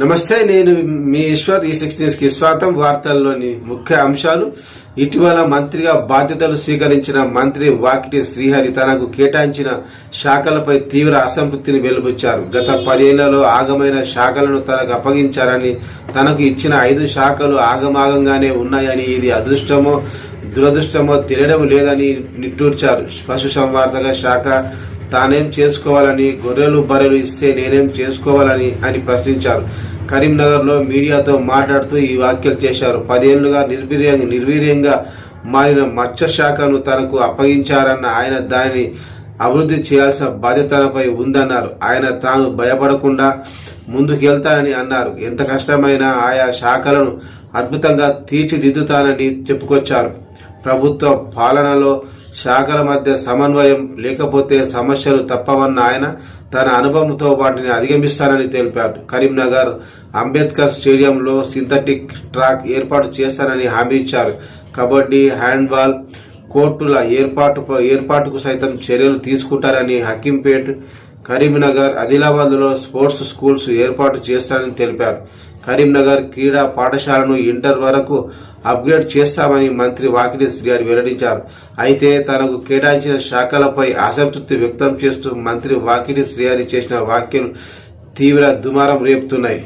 నమస్తే నేను మీ ఈశ్వర్ ఈ సిక్స్కి స్వాగతం. వార్తల్లోని ముఖ్య అంశాలు. ఇటీవల మంత్రిగా బాధ్యతలు స్వీకరించిన మంత్రి వాకిటి శ్రీహరి తనకు కేటాయించిన శాఖలపై తీవ్ర అసంతృప్తిని వెలుబుచ్చారు. గత పదేళ్ళలో ఆగమైన శాఖలను తనకు అప్పగించారని తనకు ఇచ్చిన ఐదు శాఖలు ఆగమాగంగానే ఉన్నాయని ఇది అదృష్టమో దురదృష్టమో తెలియడం లేదని నిట్టూర్చారు. పశుసంవర్ధక శాఖ తానేం చేసుకోవాలని గొర్రెలు బర్రెలు ఇస్తే నేనేం చేసుకోవాలని అని ప్రశ్నించారు. కరీంనగర్లో మీడియాతో మాట్లాడుతూ ఈ వ్యాఖ్యలు చేశారు. పదేళ్ళుగా నిర్వీర్యంగా నిర్వీర్యంగా మారిన మత్స్య శాఖను తనకు అప్పగించారన్న ఆయన దానిని అభివృద్ధి చేయాల్సిన బాధ్యతలపై ఉందన్నారు. ఆయన తాను భయపడకుండా ముందుకెళ్తానని అన్నారు. ఎంత కష్టమైనా ఆయా శాఖలను అద్భుతంగా తీర్చిదిద్దుతానని చెప్పుకొచ్చారు. ప్రభుత్వ పాలనలో శాఖల మధ్య సమన్వయం లేకపోతే సమస్యలు తప్పవన్న ఆయన తన అనుభవంతో వాటిని అధిగమిస్తానని తెలిపారు. కరీంనగర్ అంబేద్కర్ స్టేడియంలో సింథటిక్ ట్రాక్ ఏర్పాటు చేస్తానని హామీ ఇచ్చారు. కబడ్డీ హ్యాండ్బాల్ కోర్టుల ఏర్పాటు ఏర్పాటుకు సైతం చర్యలు తీసుకుంటారని హకీంపేట్ కరీంనగర్ ఆదిలాబాద్లో స్పోర్ట్స్ స్కూల్స్ ఏర్పాటు చేస్తారని తెలిపారు. కరీంనగర్ క్రీడా పాఠశాలను ఇంటర్ వరకు అప్గ్రేడ్ చేస్తామని మంత్రి వాకిటి శ్రీగారు వెల్లడించారు. అయితే తనకు కేటాయించిన శాఖలపై అసంతృప్తి వ్యక్తం చేస్తూ మంత్రి వాకిటి శ్రీగారి చేసిన వ్యాఖ్యలు తీవ్ర దుమారం రేపుతున్నాయి.